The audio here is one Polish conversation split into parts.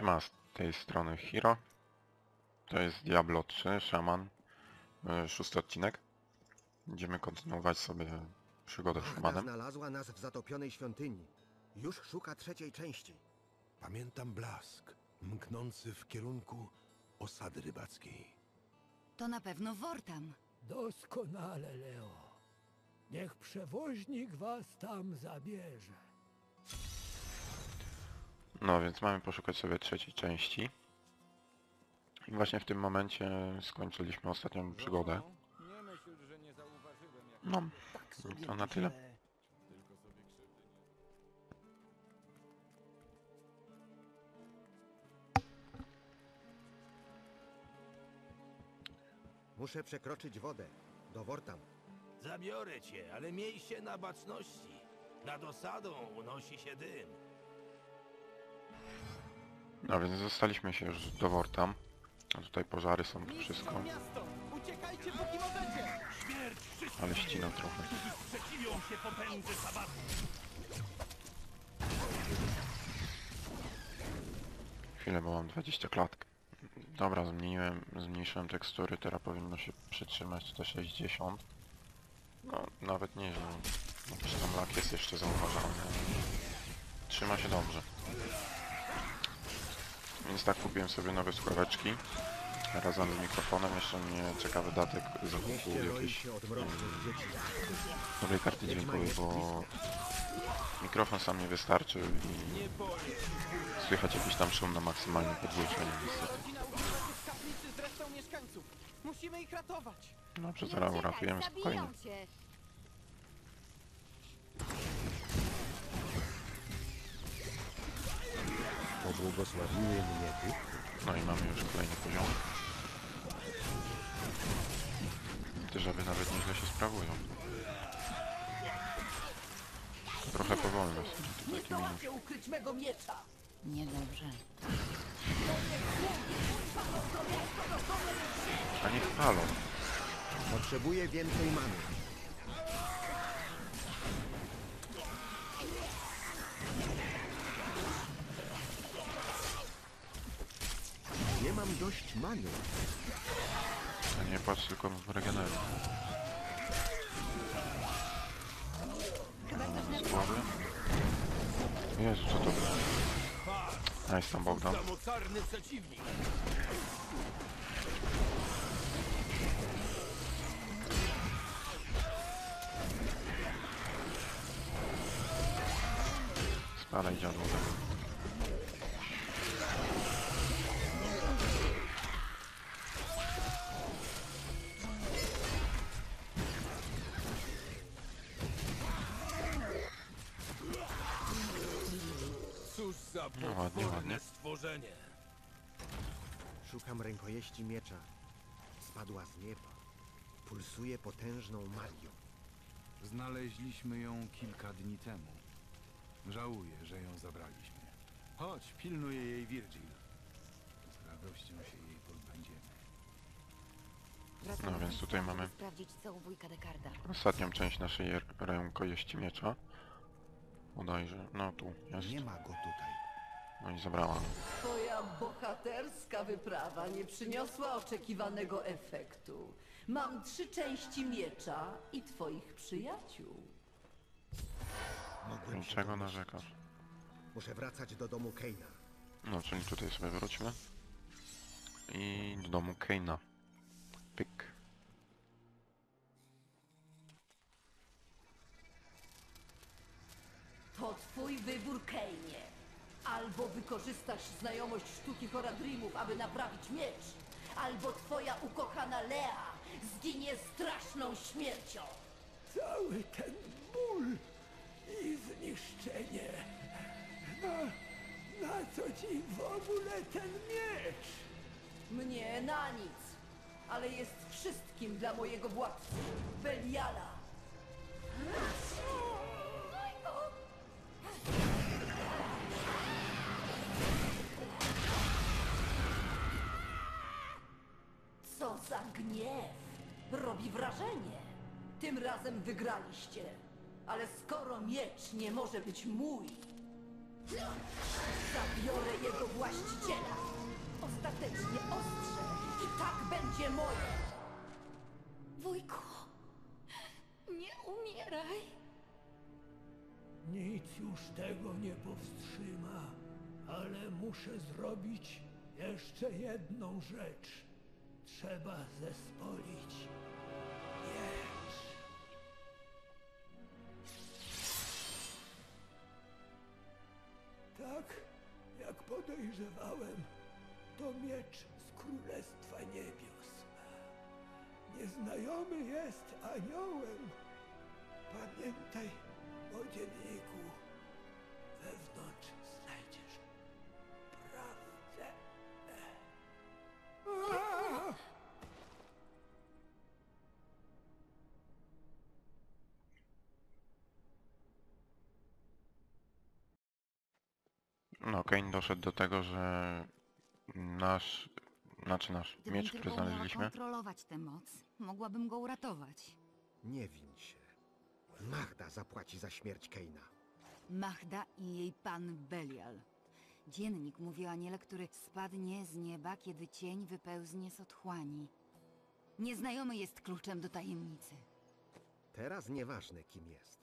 Siema, z tej strony Hiro. To jest Diablo 3, Szaman. e, Szósty odcinek. Będziemy kontynuować sobie przygodę z Magda Szamanem. znalazła nas w zatopionej świątyni. Już szuka trzeciej części. Pamiętam blask, mknący w kierunku osady rybackiej. To na pewno Wortam. Doskonale, Leo. Niech przewoźnik was tam zabierze. No więc mamy poszukać sobie trzeciej części. I właśnie w tym momencie skończyliśmy ostatnią przygodę. Nie myśl, że nie zauważyłem, jak No, to na tyle. Muszę przekroczyć wodę. Do Wortam. Zabiorę cię, ale miej się na baczności. Nad osadą unosi się dym. No więc zostaliśmy się już do Wortam. A tutaj pożary są, to wszystko. Ale ścina trochę. Chwilę, bo mam 20 klatek. Dobra, zmieniłem, zmniejszyłem tekstury, teraz powinno się przytrzymać te 60. No, nawet nieźle. Przy tym lak jest jeszcze zauważalny. Trzyma się dobrze. Więc tak kupiłem sobie nowe słuchaweczki. Razem z mikrofonem. Jeszcze mnie czeka wydatek zakupu jakiejś nowej karty dźwiękowej, bo mikrofon sam nie wystarczył i słychać jakiś tam szum na maksymalnym podgłośnieniu niestety. Rodzina uciekła z kaplicy z Pobłogosławiły mnie Bóg. No i mamy już kolejny poziom. Te żaby nawet nieźle się sprawują. Trochę powolne są. to Taki minus. ukryć mego miecza! Niedobrze. A niech palą. Potrzebuję więcej many. Nie A nie patrz tylko w regeneruj. Głowy. Jezu, co to było? Nice tam Bogdan. Spadaj dziadu. Stworzenie. Szukam rękojeści miecza. Spadła z nieba. Pulsuje potężną magią. Znaleźliśmy ją kilka dni temu. Żałuję, że ją zabraliśmy. Chodź, pilnuje jej Virgil. Z radością się jej pozbędziemy. Wracamy No, więc do tutaj mamy- by sprawdzić co u wujka Dekarda. Ostatnią część naszej rękojeści miecza. Bodajże. No tu jest. Nie ma go tutaj. No i zabrała. Twoja bohaterska wyprawa nie przyniosła oczekiwanego efektu. Mam trzy części miecza i twoich przyjaciół. Mogłem się domyślić. narzekasz. Muszę wracać do domu Keina. No, czyli tutaj sobie wróćmy. I do domu Keina. Pyk. To twój wybór, Kejnie. Albo wykorzystasz znajomość sztuki Horadrimów, aby naprawić miecz, albo twoja ukochana Lea zginie straszną śmiercią. Cały ten ból i zniszczenie. Na, na co ci w ogóle ten miecz? Mnie na nic, ale jest wszystkim dla mojego władcy, Beliala. gniew robi wrażenie. Tym razem wygraliście. Ale skoro miecz nie może być mój, zabiorę jego właściciela. Ostatecznie ostrze i tak będzie moje. Wujku, nie umieraj. Nic już tego nie powstrzyma, ale muszę zrobić jeszcze jedną rzecz. Trzeba zespolić miecz. Tak, jak podejrzewałem, to miecz z Królestwa Niebios. Nieznajomy jest aniołem. Pamiętaj o dzienniku. No, Kane doszedł do tego, że nasz, znaczy nasz Gdybym miecz, który tylko umiała znaleźliśmy, kontrolować tę moc, mogłabym go uratować. Nie win się. Magda zapłaci za śmierć Keina. Mahda i jej pan Belial. Dziennik mówi o aniele, który spadnie z nieba, kiedy cień wypełznie z otchłani. Nieznajomy jest kluczem do tajemnicy. Teraz nieważne kim jest.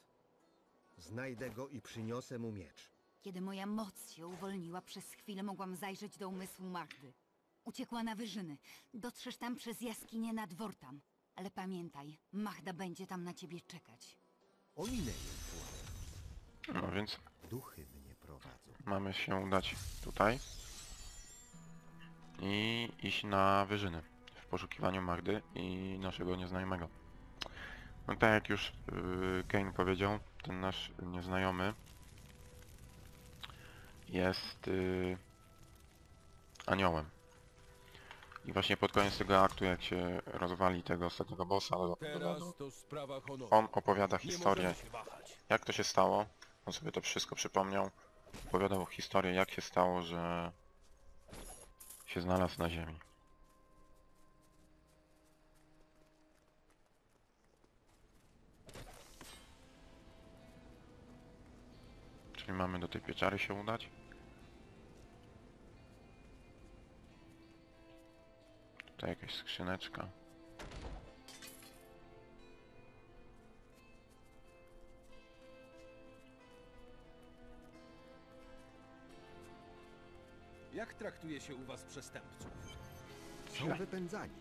Znajdę go i przyniosę mu miecz. Kiedy moja moc się uwolniła, przez chwilę mogłam zajrzeć do umysłu Mahdy. Uciekła na wyżyny. Dotrzesz tam przez jaskinię nad Wortam. Ale pamiętaj, Mahda będzie tam na ciebie czekać. Ominę jej płot. no więc Duchy mnie prowadzą. mamy się udać tutaj i iść na wyżyny w poszukiwaniu Magdy i naszego nieznajomego. No tak jak już yy, Kane powiedział, ten nasz nieznajomy jest yy, aniołem. I właśnie pod koniec tego aktu, jak się rozwali tego ostatniego bossa, do, on opowiada historię, jak to się stało. On sobie to wszystko przypomniał. Opowiadał historię, jak się stało, że się znalazł na ziemi. Czyli mamy do tej pieczary się udać. Tutaj jakaś skrzyneczka. Jak traktuje się u was przestępców? Są wypędzani.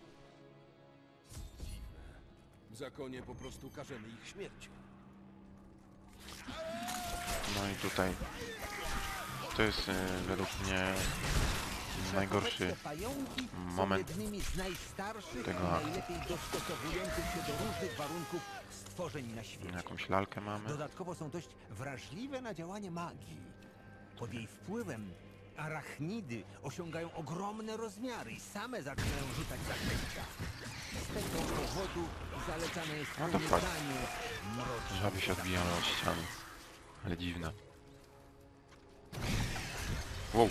W zakonie po prostu karzemy ich śmiercią. No i tutaj to jest y, według mnie najgorszy moment tego aktu. jakąś lalkę mamy. Dodatkowo są dość wrażliwe na działanie magii. Pod jej wpływem arachnidy osiągają ogromne rozmiary i same zaczynają rzucać zaklęcia. Z tego powodu zalecane jest No to unikanie mrocznych Żaby się odbijały od ściany. Ale dziwne. Wow,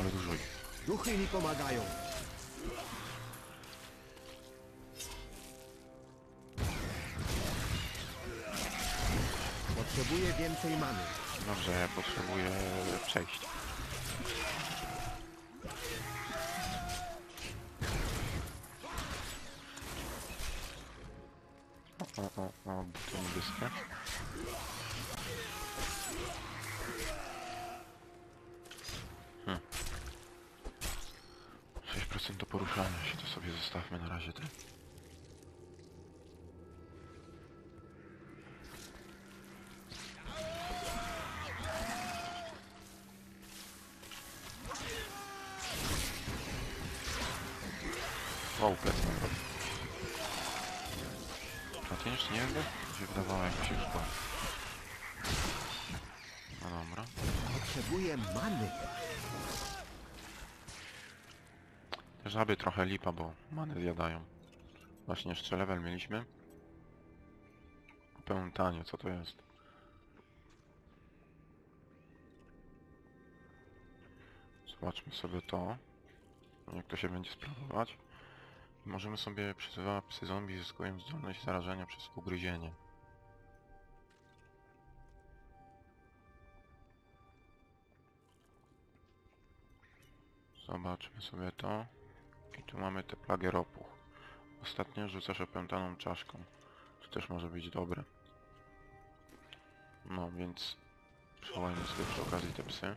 ale dużo ich. Duchy mi pomagają. Potrzebuję więcej many. Dobrze, ja potrzebuję przejść. O, o, o, o, buty niebieskie. Wow, plecy mam robić. A ty jeszcze nie jest? Mi się wydawało jakby się już była. No dobra. Potrzebuję many. Te żaby trochę lipa, bo many zjadają. Właśnie jeszcze level mieliśmy. Pętanie, co to jest? Zobaczmy sobie to. Jak to się będzie sprawować. Możemy sobie przyzywać psy zombie zyskują zdolność zarażenia przez ugryzienie. Zobaczmy sobie to. I tu mamy te plagę ropuch. Ostatnio rzucasz opętaną czaszką. To też może być dobre. No więc przełajmy sobie przy okazji te psy.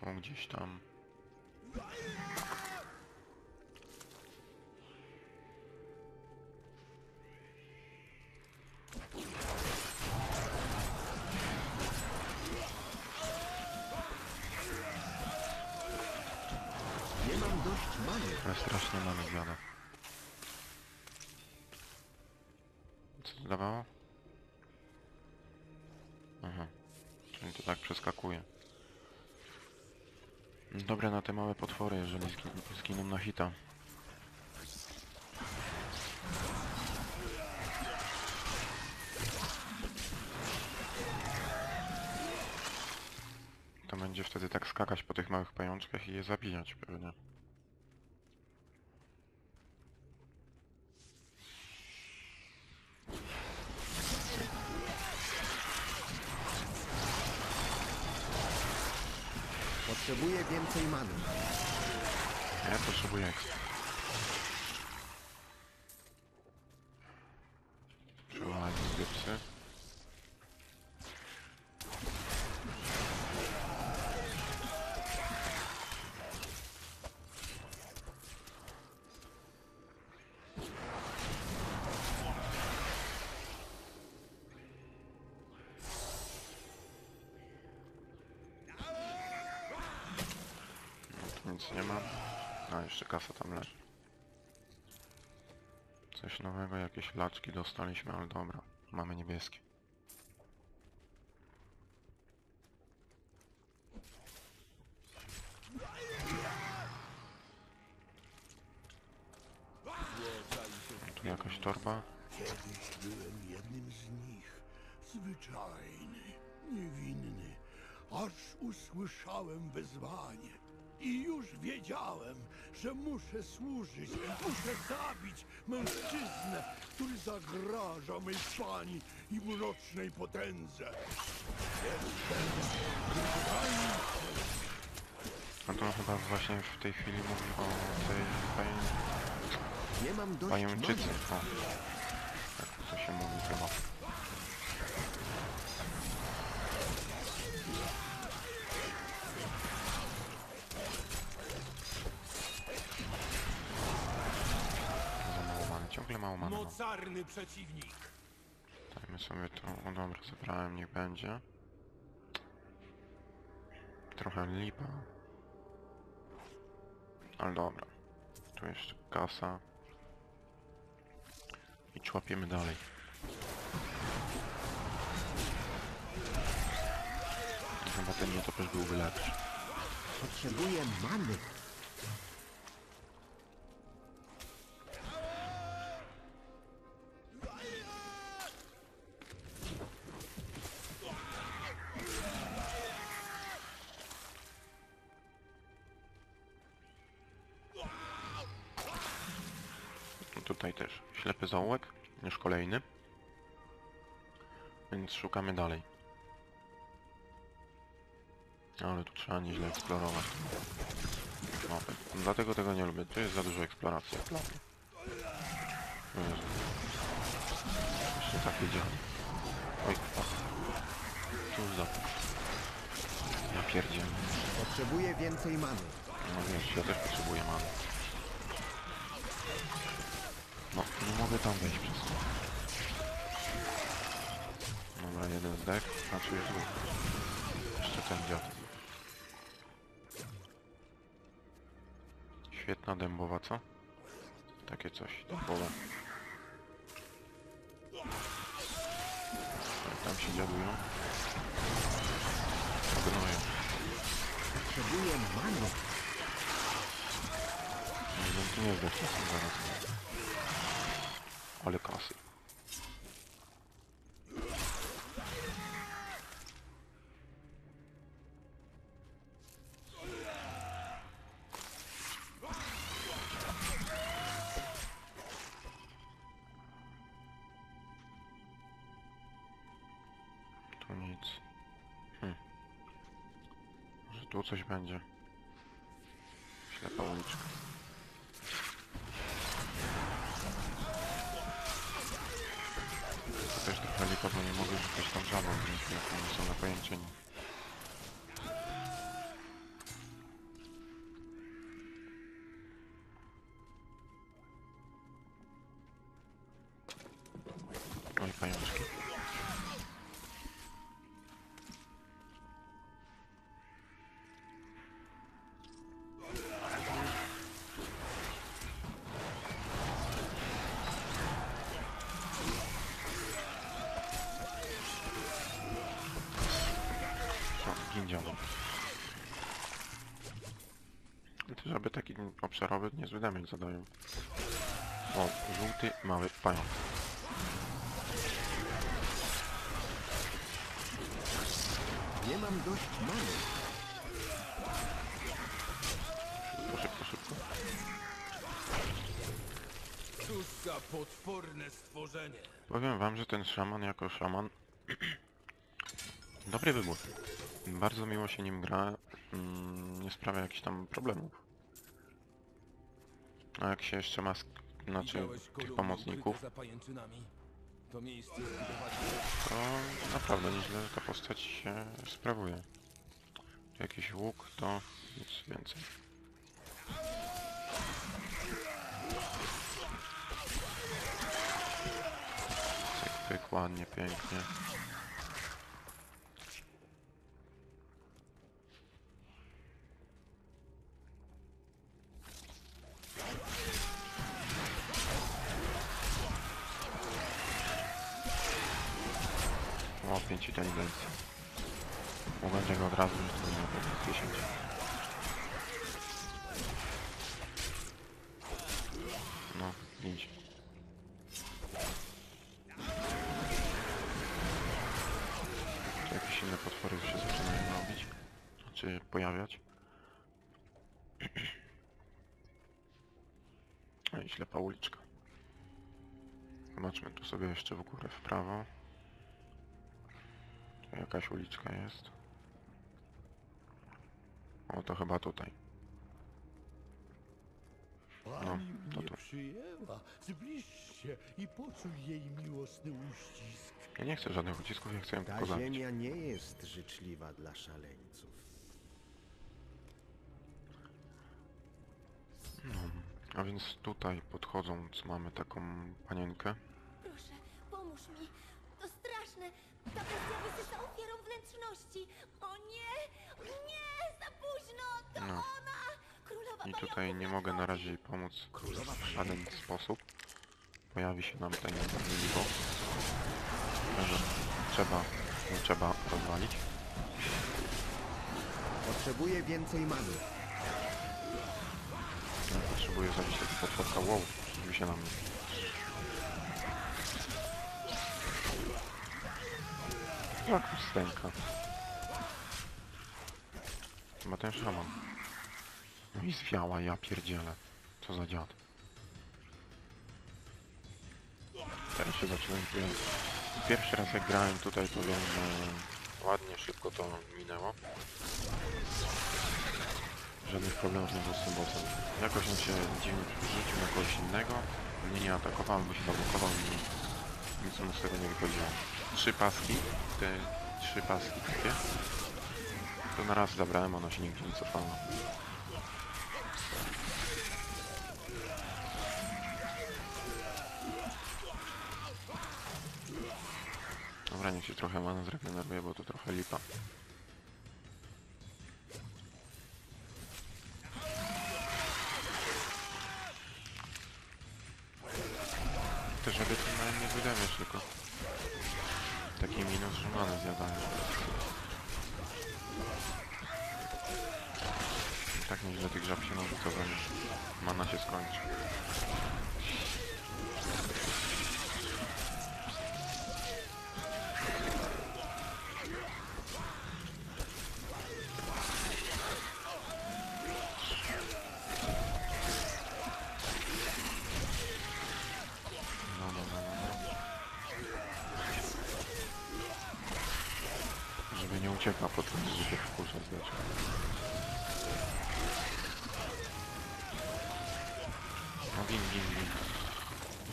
Tu gdzieś tam. Nie mam dość many. Ale strasznie mamy. Co to dawało? Aha. Czyli to tak przeskakuje. Dobre na te małe potwory, jeżeli zgin zginą na hita. To będzie wtedy tak skakać po tych małych pajączkach i je zabijać pewnie. Potrzebuję więcej many. Ja potrzebuję ekstra. Ma. A, jeszcze kasa tam leży. Coś nowego, jakieś laczki dostaliśmy, ale dobra. Mamy niebieskie. Tu jakaś torba. Kiedyś byłem jednym z nich. Zwyczajny, niewinny, aż usłyszałem wezwanie. I już wiedziałem, że muszę służyć, muszę zabić mężczyznę, który zagraża mej pani i mrocznej potędze. A to chyba właśnie w tej chwili mówi o tej paję... Nie mam dość pajęczycy. O. Tak to się mówi chyba. Za mało many, mam. Mocarny przeciwnik! Dajmy sobie to. O dobra, zebrałem, niech będzie. Trochę lipa. Ale dobra. Tu jeszcze kasa. I człapiemy dalej. Chyba ten nietoperz byłby lepszy. Potrzebuję many. Szukamy dalej. Ale tu trzeba nieźle eksplorować. Mapę. Dlatego tego nie lubię. Tu jest za dużo eksploracji Jezu. Jeszcze takie działa. Oj, o. Cóż za... Ja pierdzielę. Potrzebuję więcej many. No wiesz, ja też potrzebuję many. No, nie mogę tam wejść przez to. Dobra, jeden zdech, znaczy jest dwóch. Jeszcze ten dziad. Świetna dębowa, co? Takie coś, dębowe. Jak tam się dziadują? Gnoją. Potrzebuję. Nie wiem, tu nie zdech czasem zaraz. Ale kasy. Coś będzie. Ślepa uliczka. To też trochę lipa, bo nie mogę rzucać tam żabą, więc jak oni są na pojęcieniu. Żeby taki obszarowy niezły damage zadają. O, żółty, mały pająk. Nie mam dość many. Szybko, szybko, szybko. Cóż za potworne stworzenie. Powiem wam, że ten szaman jako szaman... Dobry wybór. Bardzo miło się nim gra. Mm, nie sprawia jakichś tam problemów. A jak się jeszcze ma... sk- Znaczy tych pomocników? To miejsce zbudować to naprawdę nieźle ta postać się sprawuje. Jakiś łuk, to nic więcej. Cyk, pyk, ładnie, pięknie. O, 5 inteligencji. Mogę tego od razu, że to nie będzie 10. No, idź. Jakieś inne potwory się zaczynają robić. Czy pojawiać. No i ślepa uliczka. Zobaczmy tu sobie jeszcze w górę w prawo. Tu jakaś uliczka jest. O, to chyba tutaj. No, Pani to mnie tu. przyjęła. Zbliż się i poczuj jej miłosny uścisk. Ja nie chcę żadnych ucisków, ja chcę ją Ta tylko zabić. ziemia nie jest życzliwa dla szaleńców. No, a więc tutaj podchodząc mamy taką panienkę. Proszę, pomóż mi. To straszne. Ta bestia wysysa ofiarą wnętrzności. O nie! Nie! Za późno! To No. ona! I tutaj nie mogę na razie jej pomóc w żaden sposób. Pojawi się nam ten Lilibo. Także trzeba, trzeba rozwalić. Potrzebuję więcej many. Potrzebuję zabić tego potworka. Wow, zbliży się na mnie. Jak stęka. Chyba ten szaman. No i zwiała, ja pierdzielę. Co za dziad. Teraz się zacząłem. Pierwszy raz jak grałem tutaj, to wiem, że ładnie, szybko to minęło. Żadnych problemów nie było z tym bossem. Jakoś on się dziwnie rzucił na kogoś innego. Mnie nie atakował, albo się zablokował i nic mu z tego nie wychodziło. Trzy paski, te trzy paski takie. To na raz zabrałem, ona się nigdzie nie cofała. Niech się trochę mana zregeneruje, bo to trochę lipa. ucieka potem, żeby się wkurza zdać. No win, win, win.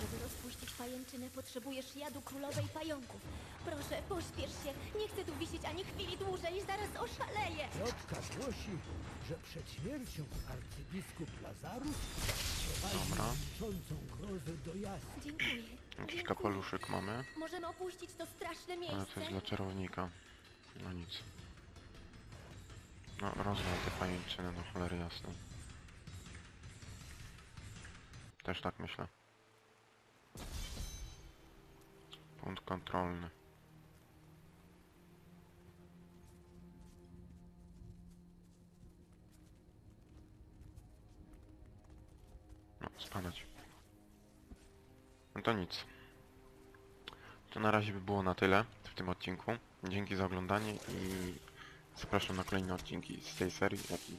Żeby rozpuścić pajęczynę, potrzebujesz jadu królowej pająków. Proszę, pośpiesz się. Nie chcę tu wisieć ani chwili dłużej, zaraz oszaleję. Piotka głosi, że przed śmiercią arcybiskup Lazarus Dobra. do. Dziękuję. Jakiś Dziękuję. kapeluszyk mamy. Możemy opuścić to straszne miejsce. Ale to jest dla czarownika. No nic. No, rozwal te pajęczyny do cholery jasnej. Też tak myślę. Punkt kontrolny. No, spadać. No to nic. To na razie by było na tyle w tym odcinku. Dzięki za oglądanie i zapraszam na kolejne odcinki z tej serii, jak i